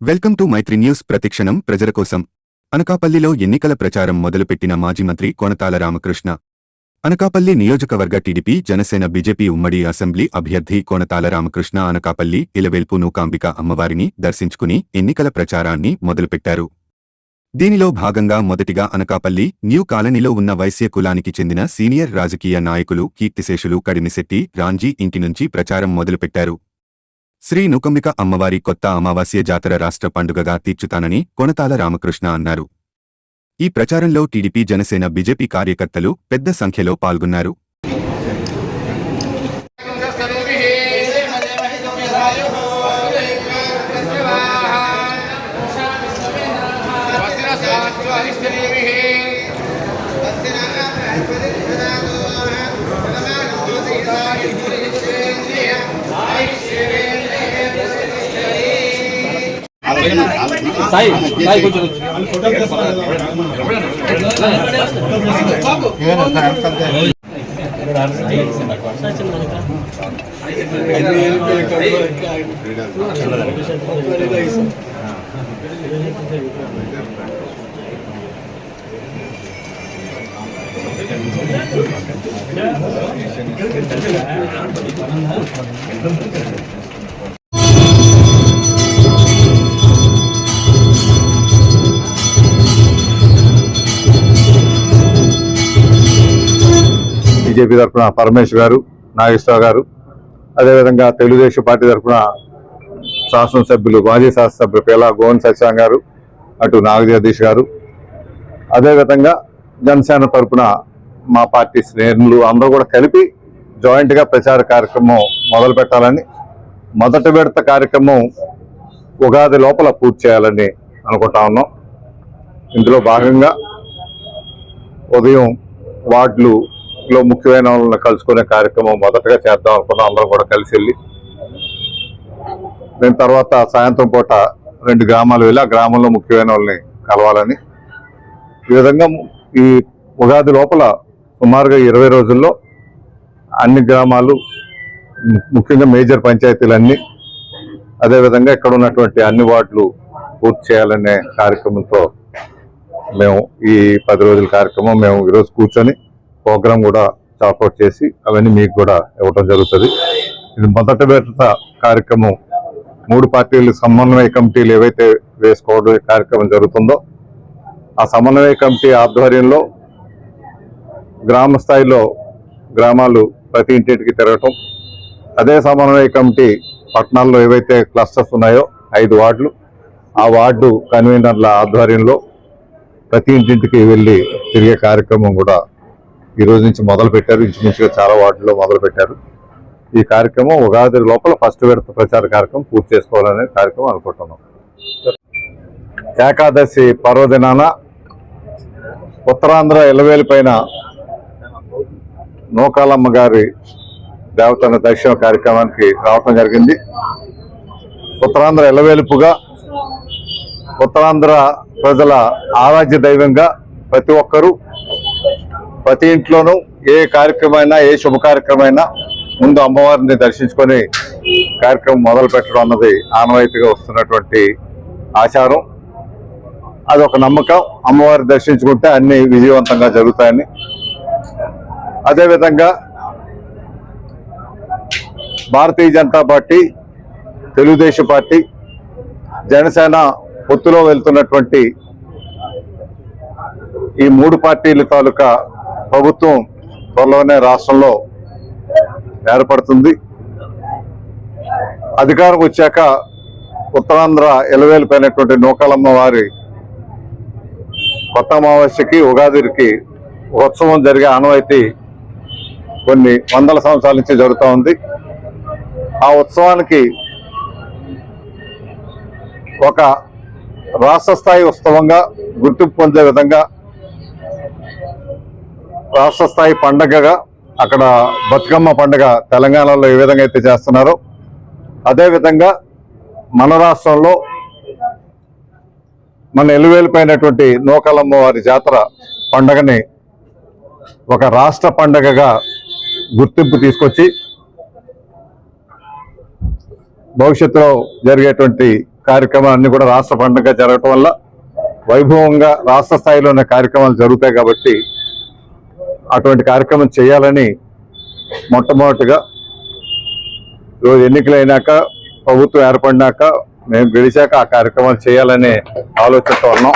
Welcome to Mythri news ప్రతిక్షణం ప్రజల కోసం. అనకాపల్లిలో ఎన్నికల ప్రచారం మొదలుపెట్టిన మాజీ మంత్రి కొనతాల రామకృష్ణ. అనకాపల్లి నియోజకవర్గ టీడీపీ జనసేన బీజేపీ ఉమ్మడి అసెంబ్లీ అభ్యర్థి కోనతాల రామకృష్ణ అనకాపల్లి ఇలవేల్పు నూకాంబిక అమ్మవారిని దర్శించుకుని ఎన్నికల ప్రచారాన్ని మొదలుపెట్టారు. దీనిలో భాగంగా మొదటిగా అనకాపల్లి న్యూ కాలనీలో ఉన్న వైశ్య కులానికి చెందిన సీనియర్ రాజకీయ నాయకులు కీర్తిశేషులు కడిమిశెట్టి రాంజీ ఇంటి నుంచి ప్రచారం మొదలుపెట్టారు. శ్రీ నుకంబిక అమ్మవారి కొత్త అమావాస్య జాతర రాష్ట్ర పండుగగా తీర్చుతానని కొనతాల రామకృష్ణ అన్నారు. ఈ ప్రచారంలో టీడీపీ జనసేన బీజేపీ కార్యకర్తలు పెద్ద సంఖ్యలో పాల్గొన్నారు. సాయి సాయి కొంచెం బీజేపీ తరఫున పరమేశ్ గారు నాగేశ్వరరావు గారు అదేవిధంగా తెలుగుదేశం పార్టీ తరఫున శాసనసభ్యులు మాజీ శాసనసభ్యులు పేలా గోవన్ సత్యనారాయణ గారు అటు నాగజగదీష్ గారు. అదేవిధంగా జనసేన తరఫున మా పార్టీ శ్రేణులు అందరూ కూడా కలిపి జాయింట్గా ప్రచార కార్యక్రమం మొదలు పెట్టాలని మొదటి విడత కార్యక్రమం ఉగాది లోపల పూర్తి చేయాలని అనుకుంటా ఉన్నాం. ఇందులో భాగంగా ఉదయం వార్డులు లో ముఖ్యమైన వాళ్ళని కలుసుకునే కార్యక్రమం మొదటగా చేద్దాం అనుకున్నాం. అందరం కూడా కలిసి వెళ్ళి. నేను తర్వాత సాయంత్రం పూట రెండు గ్రామాలు వెళ్ళి ఆ గ్రామంలో ముఖ్యమైన వాళ్ళని కలవాలని. ఈ విధంగా ఈ ఉగాది లోపల సుమారుగా ఇరవై రోజుల్లో అన్ని గ్రామాలు ముఖ్యంగా మేజర్ పంచాయతీలన్నీ అదేవిధంగా ఇక్కడ ఉన్నటువంటి అన్ని వార్డులు పూర్తి చేయాలనే కార్యక్రమంతో మేము ఈ పది రోజుల కార్యక్రమం మేము ఈరోజు కూర్చొని ప్రోగ్రామ్ కూడా చాపౌట్ చేసి అవన్నీ మీకు కూడా ఇవ్వడం జరుగుతుంది. ఇది మొదట విడత కార్యక్రమం. మూడు పార్టీలు సమన్వయ కమిటీలు ఏవైతే వేసుకోవడం కార్యక్రమం జరుగుతుందో ఆ సమన్వయ కమిటీ ఆధ్వర్యంలో గ్రామ స్థాయిలో గ్రామాలు ప్రతి ఇంటింటికి తిరగటం అదే సమన్వయ కమిటీ పట్టణాల్లో ఏవైతే క్లస్టర్స్ ఉన్నాయో ఐదు వార్డులు ఆ వార్డు కన్వీనర్ల ఆధ్వర్యంలో ప్రతి ఇంటింటికి వెళ్ళి తిరిగే కార్యక్రమం కూడా ఈ రోజు నుంచి మొదలు పెట్టారు. ఇంచుమించుగా చాలా వార్డుల్లో మొదలు పెట్టారు. ఈ కార్యక్రమం ఉగాది లోపల ఫస్ట్ విడత ప్రచార కార్యక్రమం పూర్తి చేసుకోవాలనే కార్యక్రమం అనుకుంటున్నాం. ఏకాదశి పర్వదినాన ఉత్తరాంధ్ర ఎలవేలి పైన నూకాలమ్మ గారి దేవతన దర్శన కార్యక్రమానికి రావటం జరిగింది. ఉత్తరాంధ్ర ఇలవేలుపుగా ఉత్తరాంధ్ర ప్రజల ఆరాధ్య దైవంగా ప్రతి ఒక్కరూ ప్రతి ఇంట్లోనూ ఏ కార్యక్రమైనా ఏ శుభకార్యక్రమైనా ముందు అమ్మవారిని దర్శించుకొని కార్యక్రమం మొదలు పెట్టడం అన్నది ఆనవాయితీగా వస్తున్నటువంటి ఆచారం. అది ఒక నమ్మకం. అమ్మవారి దర్శించుకుంటే అన్ని విజయవంతంగా జరుగుతాయని. అదేవిధంగా భారతీయ జనతా పార్టీ తెలుగుదేశం పార్టీ జనసేన పొత్తులో వెళ్తున్నటువంటి ఈ మూడు పార్టీల తాలూకా ప్రభుత్వం త్వరలోనే రాష్ట్రంలో ఏర్పడుతుంది. అధికారం వచ్చాక ఉత్తరాంధ్ర ఎలవేలిపోయినటువంటి నూకాలమ్మ వారి కొత్త అమావాస్యకి ఉగాదికి ఉత్సవం జరిగే ఆనవాయితీ కొన్ని వందల సంవత్సరాల నుంచి జరుగుతూ ఉంది. ఆ ఉత్సవానికి ఒక రాష్ట్ర స్థాయి ఉత్సవంగా గుర్తింపు పొందే విధంగా రాష్ట్ర స్థాయి పండగగా అక్కడ బతుకమ్మ పండుగ తెలంగాణలో ఏ విధంగా అయితే చేస్తున్నారో. అదేవిధంగా మన రాష్ట్రంలో మన ఎలువేలిపోయినటువంటి నూకలమ్మ వారి జాతర పండగని ఒక రాష్ట్ర పండగగా గుర్తింపు తీసుకొచ్చి భవిష్యత్తులో జరిగేటువంటి కార్యక్రమాలన్నీ కూడా రాష్ట్ర పండుగ జరగటం వల్ల వైభవంగా రాష్ట్ర స్థాయిలో ఉన్న కార్యక్రమాలు జరుగుతాయి కాబట్టి అటువంటి కార్యక్రమం చేయాలని మొట్టమొదటిగా రోజు ఎన్నికలు అయినాక ప్రభుత్వం ఏర్పడినాక మేము గెలిచాక ఆ కార్యక్రమాలు చేయాలనే ఆలోచనతో ఉన్నాం.